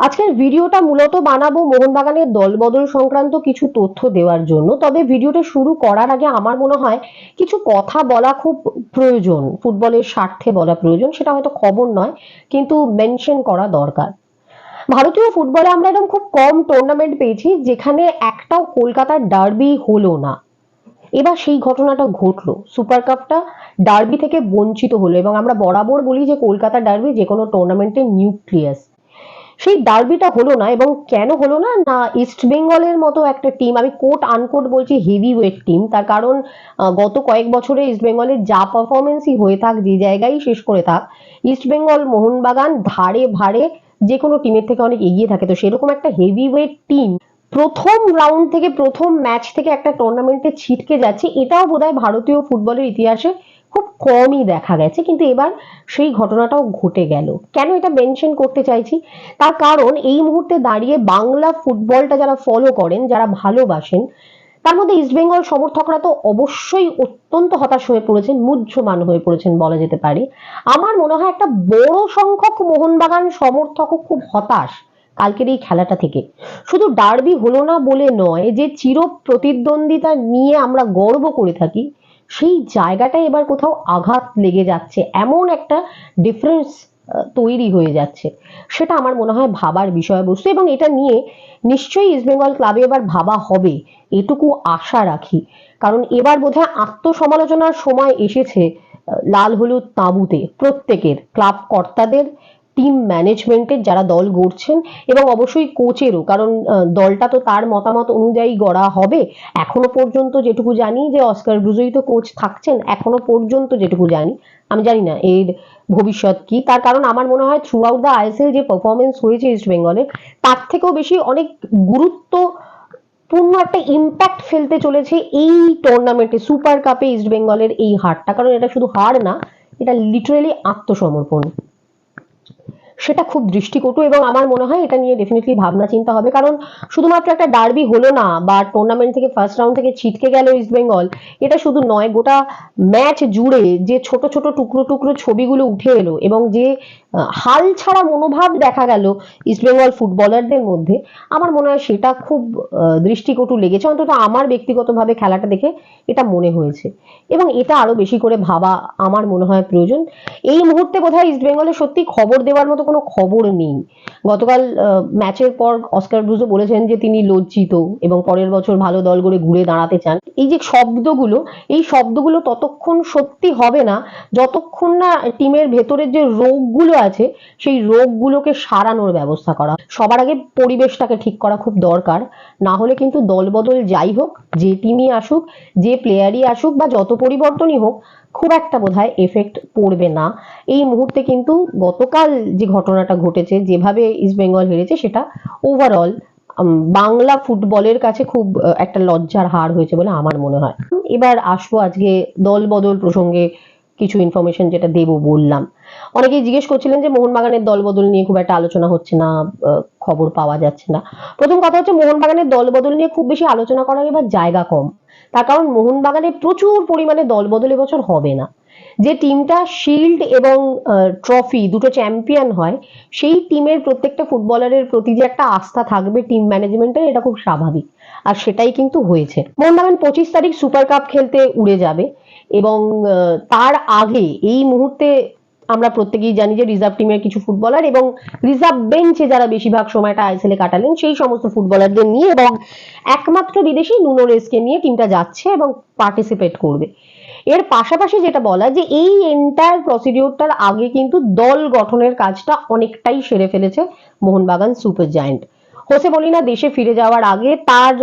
আজকের ভিডিওটা মূলত বানাবো মোহনবাগানের দলবদল সংক্রান্ত কিছু তথ্য দেওয়ার জন্য। তবে ভিডিওটা শুরু করার আগে আমার মনে হয় কিছু কথা বলা খুব প্রয়োজন, ফুটবলের স্বার্থে বলা প্রয়োজন, সেটা হয়তো খবর নয়, কিন্তু মেনশন করা দরকার। ভারতীয় ফুটবলে আমরা এরকম খুব কম টুর্নামেন্ট পেয়েছি, যেখানে একটাও কলকাতার ডার্বি হলো না। এবার সেই ঘটনাটা ঘটলো। সুপার কাপটা ডার্বি থেকে বঞ্চিত হলো এবং আমরা বরাবর বলি যে কলকাতা ডার্বি যে কোনো টুর্নামেন্টের নিউক্লিয়াস সেই ডার্বিটা হলো না এবং কেন হলো না? না ইস্ট বেঙ্গলের মতো একটা টিম আমি কোট আনকোট বলছি হেভি ওয়েট টিম তার কারণ গত কয়েক বছরে ইস্ট বেঙ্গলের যা পারফরমেন্সই হয়ে থাক, যে জায়গায় শেষ করে থাক ইস্ট বেঙ্গল মোহনবাগান ধারে ভারে যে কোনো টিমের থেকে অনেক এগিয়ে থাকে। তো সেরকম একটা হেভি ওয়েট টিম প্রথম রাউন্ড থেকে, প্রথম ম্যাচ থেকে একটা টুর্নামেন্টে ছিটকে যাচ্ছে, এটাও বোধহয় ভারতীয় ফুটবলের ইতিহাসে খুব কমই দেখা গেছে, কিন্তু এবার সেই ঘটনাটাও ঘটে গেল। কেন এটা মেনশন করতে চাইছি? তার কারণ এই মুহূর্তে দাঁড়িয়ে বাংলা ফুটবলটা যারা ফলো করেন, যারা ভালোবাসেন, তার মধ্যে ইস্টবেঙ্গল সমর্থকরা তো অবশ্যই অত্যন্ত হতাশ হয়ে পড়েছেন, মুহ্যমান হয়ে পড়েছেন বলা যেতে পারে। আমার মনে হয় একটা বড় সংখ্যক মোহনবাগান সমর্থকও খুব হতাশ কালকের এই খেলাটা থেকে। শুধু ডার্বি হলো না বলে নয়, যে চির প্রতিদ্বন্দ্বিতা নিয়ে আমরা গর্ব করে থাকি সেই জায়গাটায় এবার কোথাও আঘাত লেগে যাচ্ছে, এমন একটা ডিফারেন্স তৈরি হয়ে যাচ্ছে। সেটা আমার মনে হয় ভাবার বিষয়বস্তু এবং এটা নিয়ে নিশ্চয়ই ইস্টবেঙ্গল ক্লাবে এবার ভাবা হবে, এটুকু আশা রাখি। কারণ এবার বোধহয় আত্মসমালোচনার সময় এসেছে লাল হলুদ তাঁবুতে প্রত্যেকের ক্লাব কর্তাদের টিম ম্যানেজমেন্টের যারা দল গড়ছেন এবং অবশ্যই কোচেরও কারণ দলটা তো তার মতামত অনুযায়ী গড়া হবে। এখনও পর্যন্ত যেটুকু জানি যে অস্কার ব্রুজোই তো কোচ থাকছেন, এখনও পর্যন্ত যেটুকু জানি। আমি জানি না এর ভবিষ্যৎ কি। তার কারণ আমার মনে হয় থ্রু আউট দ্য আইএসএল যে পারফরমেন্স হয়েছে ইস্ট বেঙ্গলের তার থেকেও বেশি অনেক গুরুত্ব পূর্ণ একটা ইম্প্যাক্ট ফেলতে চলেছে এই টুর্নামেন্টে সুপার কাপে ইস্ট বেঙ্গলের এই হারটা। কারণ এটা শুধু হার না, এটা লিটারেলি আত্মসমর্পণ। সেটা খুব দৃষ্টিকটু এবং আমার মনে হয় এটা নিয়ে ডেফিনেটলি ভাবনা চিন্তা হবে। কারণ শুধুমাত্র একটা ডার্বি হলো না, বা টুর্নামেন্ট থেকে ফার্স্ট রাউন্ড থেকে ছিটকে গেল ইস্ট বেঙ্গল এটা শুধু নয়, গোটা ম্যাচ জুড়ে যে ছোট ছোট টুকরো টুকরো ছবিগুলো উঠে এলো এবং যে হাল ছাড়া মনোভাব দেখা গেল ইস্ট বেঙ্গল ফুটবলারদের মধ্যে। আমার মনে হয় সেটা খুব দৃষ্টিকটু লেগেছে। অন্তত আমার ব্যক্তিগতভাবে খেলাটা দেখে এটা মনে হয়েছে। এবং এটা আরও বেশি করে ভাবা আমার মনে হয় প্রয়োজন। এই মুহূর্তে বোধহয় ইস্ট বেঙ্গলের সত্যি খবর দেওয়ার মতো কোনো খবর নেই। গতকাল ম্যাচের পর অস্কার ব্রুজো বলেছেন যে তিনি লজ্জিত এবং পরের বছর ভালো দল করে ঘুরে দাঁড়াতে চান। এই যে শব্দগুলো, এই শব্দগুলো ততক্ষণ সত্যি হবে না, যতক্ষণ না টিমের ভেতরের যে রোগগুলো আছে, সেই রোগগুলোকে সারানোর ব্যবস্থা করা। সবার আগে পরিবেশটাকে ঠিক করা খুব দরকার। না হলে কিন্তু দলবদল যাই হোক, যে টিমই আসুক, যে প্লেয়ারই আসুক বা যত পরিবর্তনই হোক, খুব একটা বোধহয় এফেক্ট পড়বে না। এই মুহূর্তে কিন্তু গতকাল যে ঘটনাটা ঘটেছে, যেভাবে ইস্ট বেঙ্গল হেরেছে, সেটা ওভারঅল বাংলা ফুটবলের কাছে খুব একটা লজ্জার হার হয়েছে বলে আমার মনে হয়। এবার আসব আজকে দল বদল প্রসঙ্গে কিছু ইনফরমেশন যেটা দেবো বললাম। অনেকেই জিজ্ঞেস করছিলেন যে মোহনবাগানের দল বদল নিয়ে খুব একটা আলোচনা হচ্ছে না খবর পাওয়া যাচ্ছে না। প্রথম কথা হচ্ছে মোহনবাগানের দল বদল নিয়ে খুব বেশি আলোচনা করার এবার জায়গা কম। তার কারণ মোহনবাগানে প্রচুর পরিমাণে দল বদল এবছর হবে না। যে টিমটা শিল্ড এবং ট্রফি দুটো চ্যাম্পিয়ন হয়, সেই টিমের প্রত্যেকটা ফুটবলারের প্রতি যে একটা আস্থা থাকবে টিম ম্যানেজমেন্টের এটা খুব স্বাভাবিক। আর সেটাই কিন্তু হয়েছে। মোহনবাগান পঁচিশ তারিখ সুপার কাপ খেলতে উড়ে যাবে। এবং তার আগে এই মুহূর্তে আমরা প্রত্যেকেই জানি যে রিজার্ভ টিমের কিছু ফুটবলার এবং রিজার্ভ বেঞ্চে যারা বেশিরভাগ সময়টা আইএসএল এ কাটালেন, সেই সমস্ত ফুটবলারদের নিয়ে এবং একমাত্র বিদেশি নুনো রেসকে নিয়ে টিমটা যাচ্ছে এবং পার্টিসিপেট করবে। এর পাশাপাশি যেটা বলা যে এই এন্টায়ার প্রসিডিউরটার আগে কিন্তু দল গঠনের কাজটা অনেকটাই সেরে ফেলেছে Mohun Bagan super giant Jose Molina দেশে ফিরে যাওয়ার আগে তার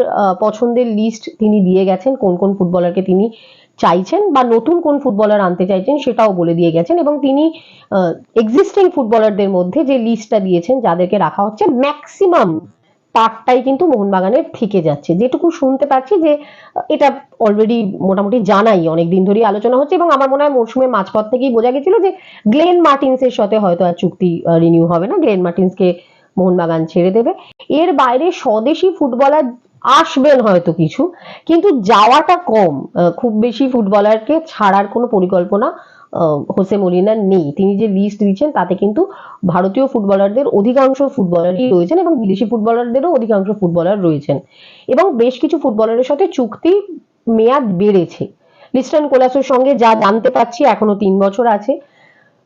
পছন্দের লিস্ট তিনি দিয়ে গেছেন, কোন কোন ফুটবলারকে তিনি চাইছেন বা নতুন কোন ফুটবলার আনতে চাইছেন সেটাও বলে দিয়ে গেছেন এবং তিনি এক্সিস্টিং ফুটবলারদের মধ্যে যে লিস্টটা দিয়েছেন যাদেরকে রাখা হচ্ছে ম্যাক্সিমাম পার্টটাই কিন্তু মোহনবাগানের থেকে যাচ্ছে। যেটুকু শুনতে পাচ্ছি যে এটা অলরেডি মোটামুটি জানাই অনেক দিন ধরেই আলোচনা হচ্ছে এবং আমার মনে হয় মরশুমের মাঝপথ থেকেই বোঝা গেছিল যে গ্লেন মার্টিন্সের সাথে হয়তো আর চুক্তি রিনিউ হবে না, গ্লেন মার্টিন্সকে মোহনবাগান ছেড়ে দেবে। এর বাইরে স্বদেশি ফুটবলার আসবেন হয়তো কিছু, কিন্তু যাওয়াটা কম। খুব বেশি ফুটবলারকে ছাড়ার কোনো পরিকল্পনা হোসে মলিনা নেই। তিনি যে লিস্ট দিচ্ছেন, তাতে কিন্তু ভারতীয় ফুটবলারদের অধিকাংশ ফুটবলারই রয়েছেন এবং বিদেশি ফুটবলারদেরও অধিকাংশ ফুটবলার রয়েছেন। এবং বেশ কিছু ফুটবলারের সাথে চুক্তি মেয়াদ বেড়েছে। লিস্টন কোলাসের সঙ্গে যা জানতে পারছি এখনও তিন বছর আছে।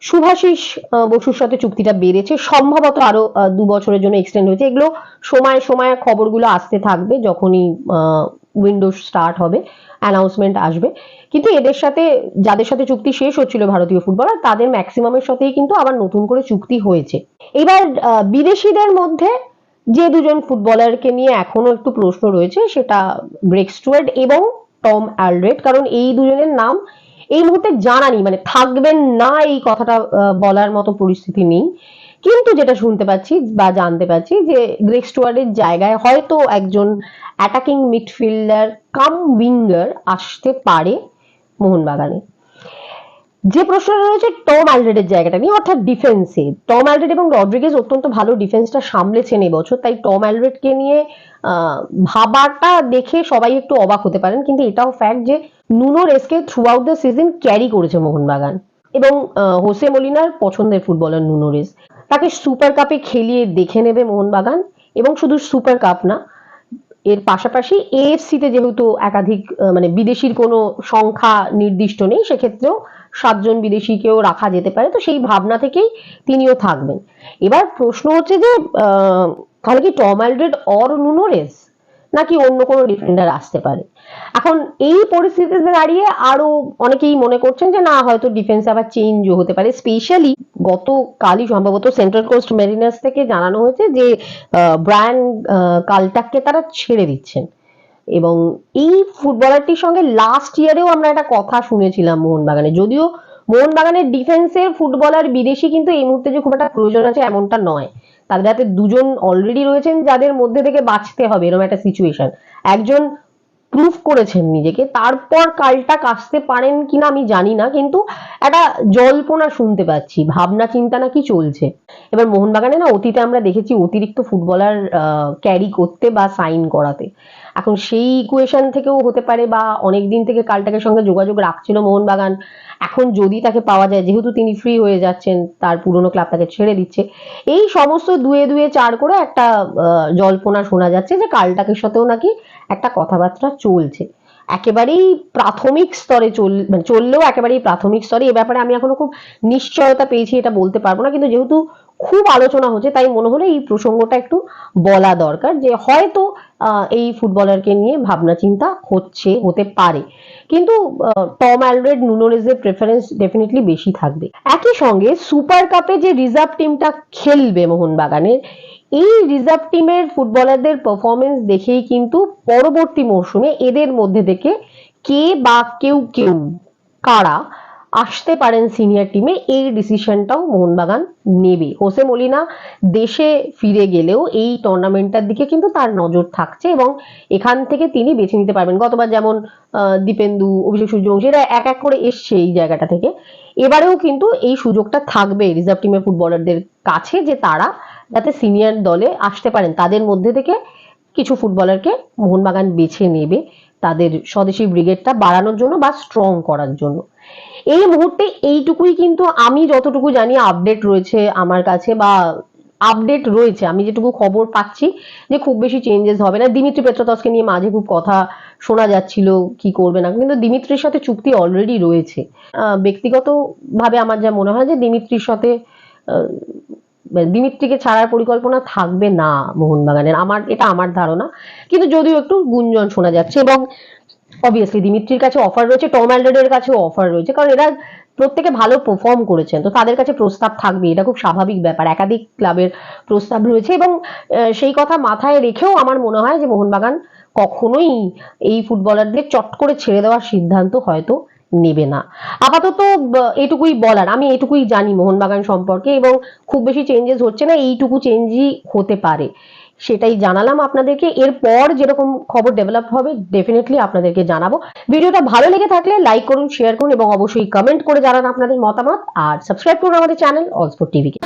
আহ, বসুর সাথে চুক্তিটা বেড়েছে। সম্ভবত আরও দু বছরের জন্য এক্সটেন্ড হয়েছে। এগুলো সময় সময় খবরগুলো আসতে থাকবে যখনই উইন্ডো স্টার্ট হবে অ্যানাউন্সমেন্ট আসবে। কিন্তু এদের সাথে যাদের সাথে চুক্তি শেষ হচ্ছিল ভারতীয় ফুটবলার তাদের ম্যাক্সিমামের সাথেই কিন্তু আবার নতুন করে চুক্তি হয়েছে। এবার বিদেশিদের মধ্যে যে দুজন ফুটবলারকে নিয়ে এখনও একটু প্রশ্ন রয়েছে সেটা ব্রেক স্টুয়ার্ড এবং টম অ্যালড্রেড। কারণ এই দুজনের নাম এই মুহূর্তে জানা নেই মানে থাকবেন না এই কথাটা বলার মতো পরিস্থিতি নেই। কিন্তু যেটা শুনতে পাচ্ছি বা জানতে পাচ্ছি যে গ্রেক স্টুয়ার্ডের জায়গায় হয়তো একজন অ্যাটাকিং মিডফিল্ডার কাম উইঙ্গার আসতে পারে মোহনবাগানে। যে প্রশ্নটা রয়েছে টম অ্যালড্রেডের জায়গাটা নিয়ে, অর্থাৎ ডিফেন্সে টম অ্যালড্রেড এবং রড্রিগেজ অত্যন্ত ভালো ডিফেন্সটা সামলেছেন এবছর, তাই টম অ্যালড্রেডকে নিয়ে ভাবাটা দেখে সবাই একটু অবাক হতে পারেন, কিন্তু এটাও ফ্যাক্ট যে নুনো রেসকে throughout the season carry করেছে মোহনবাগান। এবং হোসে মলিনার পছন্দের ফুটবলার নুনো রেস তাকে সুপার কাপে খেলিয়ে দেখে নেবে মোহনবাগান, এবং শুধু সুপার কাপ না এর পাশাপাশি এএফসি তে যেহেতু একাধিক মানে বিদেশির কোনো সংখ্যা নির্দিষ্ট নেই, সেক্ষেত্রেও সাতজন বিদেশিকেও রাখা যেতে পারে। তো সেই ভাবনা থেকেই তিনিও থাকবেন। এবার প্রশ্ন হচ্ছে যে তাহলে কি টম অ্যালড্রেড অর নুনোরেস নাকি অন্য কোনো ডিফেন্ডার আসতে পারে। এখন এই পরিস্থিতিতে দাঁড়িয়ে আরও অনেকেই মনে করছেন যে, না, হয়তো ডিফেন্স আবার চেঞ্জও হতে পারে। স্পেশালি গতকালই সম্ভবত সেন্ট্রাল কোস্ট মেরিনার্স থেকে জানানো হয়েছে যে ব্রায়ান কালটাককে তারা ছেড়ে দিচ্ছেন। এবং এই ফুটবলারটির সঙ্গে লাস্ট ইয়ারেও আমরা একটা কথা শুনেছিলাম মোহনবাগানে। যদিও মোহনবাগানের ডিফেন্সের ফুটবলার বিদেশি, কিন্তু এই মুহূর্তে যে খুব একটা প্রয়োজন আছে এমনটা নয়। তাদের হাতে দুজন অলরেডি রয়েছেন যাদের মধ্যে থেকে বাঁচতে হবে, এরকম একটা সিচুয়েশন একজন প্রুফ করেছেন নিজেকে, তারপর কালটা কাশতে পারেন কিনা আমি জানি না, কিন্তু একটা জল্পনা শুনতে পাচ্ছি, ভাবনা চিন্তা নাকি চলছে। এবার মোহনবাগানে না অতীতে আমরা দেখেছি অতিরিক্ত ফুটবলার ক্যারি করতে বা সাইন করাতে। এখন সেই ইকুয়েশন থেকেও হতে পারে বা অনেক দিন থেকে কালটাকের সঙ্গে যোগাযোগ রাখছিল মোহনবাগান। এখন যদি তাকে পাওয়া যায়, যেহেতু তিনি ফ্রি হয়ে যাচ্ছেন, তার পুরনো ক্লাব তাকে ছেড়ে দিচ্ছে। এই সমস্ত দুয়ে দুয়ে চার করে একটা জল্পনা শোনা যাচ্ছে যে কালটাকের সাথেও নাকি একটা কথাবার্তা চলছে। একেবারেই প্রাথমিক স্তরে চল মানে চললেও একেবারেই প্রাথমিক স্তরে, এ ব্যাপারে আমি এখনও খুব নিশ্চয়তা পেয়েছি, এটা বলতে পারব না। কিন্তু যেহেতু খুব আলোচনা হচ্ছে, তাই মনে হলো এই প্রসঙ্গটা একটু বলা দরকার যে হয়তো এই ফুটবলারকে নিয়ে ভাবনা চিন্তা হচ্ছে, হতে পারে। কিন্তু টম অ্যালরেড নুনোরেজের প্রেফারেন্স ডেফিনেটলি বেশি থাকবে। একই সঙ্গে সুপার কাপে যে রিজার্ভ টিমটা খেলবে মোহনবাগানের, এই রিজার্ভ টিমের ফুটবলারদের পারফরমেন্স দেখেই কিন্তু পরবর্তী মরশুমে এদের মধ্যে থেকে কে বা কেউ কেউ কারা আসতে পারেন সিনিয়র টিমে এই ডিসিশনটাও মোহনবাগান নেবে। হোসে মলিনা দেশে ফিরে গেলেও এই টুর্নামেন্টটার দিকে কিন্তু তার নজর থাকছে এবং এখান থেকে তিনি বেছে নিতে পারবেন। গতবার যেমন দীপেন্দু, অভিষেক সূর্যবংশী, এরা এক এক করে এসছে এই জায়গাটা থেকে। এবারেও কিন্তু এই সুযোগটা থাকবে রিজার্ভ টিমের ফুটবলারদের কাছে যে তারা যাতে সিনিয়র দলে আসতে পারেন। তাদের মধ্যে থেকে কিছু ফুটবলারকে মোহনবাগান বেছে নেবে তাদের স্বদেশী ব্রিগেডটা বাড়ানোর জন্য বা স্ট্রং করার জন্য। এই মুহূর্তে এইটুকুই কিন্তু আমি যতটুকু জানি আপডেট রয়েছে আমার কাছে বা আপডেট রয়েছে। আমি যেটুকু খবর পাচ্ছি যে খুব বেশি চেঞ্জেস হবে না। দিমিত্রি পেট্রাতসকে নিয়ে মাঝে খুব কথা শোনা যাচ্ছিল কি করবে না। কিন্তু দিমিত্রির সাথে চুক্তি অলরেডি রয়েছে। ব্যক্তিগতভাবে আমার যা মনে হয় যে দিমিত্রির সাথে দিমিত্রিকে ছাড়ার পরিকল্পনা থাকবে না মোহনবাগানের। আমার, এটা আমার ধারণা। কিন্তু যদিও একটু গুঞ্জন শোনা যাচ্ছে এবং অবভিয়াসলি দিমিত্রির কাছে অফার রয়েছে টম অ্যালড্রেডের কাছেও অফার রয়েছে, কারণ এরা প্রত্যেকে ভালো পারফর্ম করেছেন, তো তাদের কাছে প্রস্তাব থাকবে, এটা খুব স্বাভাবিক ব্যাপার। একাধিক ক্লাবের প্রস্তাব রয়েছে এবং সেই কথা মাথায় রেখেও আমার মনে হয় যে মোহনবাগান কখনোই এই ফুটবলারদের চট করে ছেড়ে দেওয়ার সিদ্ধান্ত হয়তো নেবে না। আপাতত এটুকুই বলার। আমি এটুকুই জানি মোহনবাগান সম্পর্কে এবং খুব বেশি চেঞ্জেস হচ্ছে না, এইটুকু চেঞ্জই হতে পারে। সেটাই জানালাম আপনাদেরকে। এরপর যেরকম খবর ডেভেলপ হবে ডেফিনেটলি আপনাদেরকে জানাব। ভিডিওটা ভালো লেগে থাকলে লাইক করুন শেয়ার করুন এবং অবশ্যই কমেন্ট করে জানান আপনাদের মতামত। আর সাবস্ক্রাইব করুন আমাদের চ্যানেল অলস্পোর্ট টিভিকে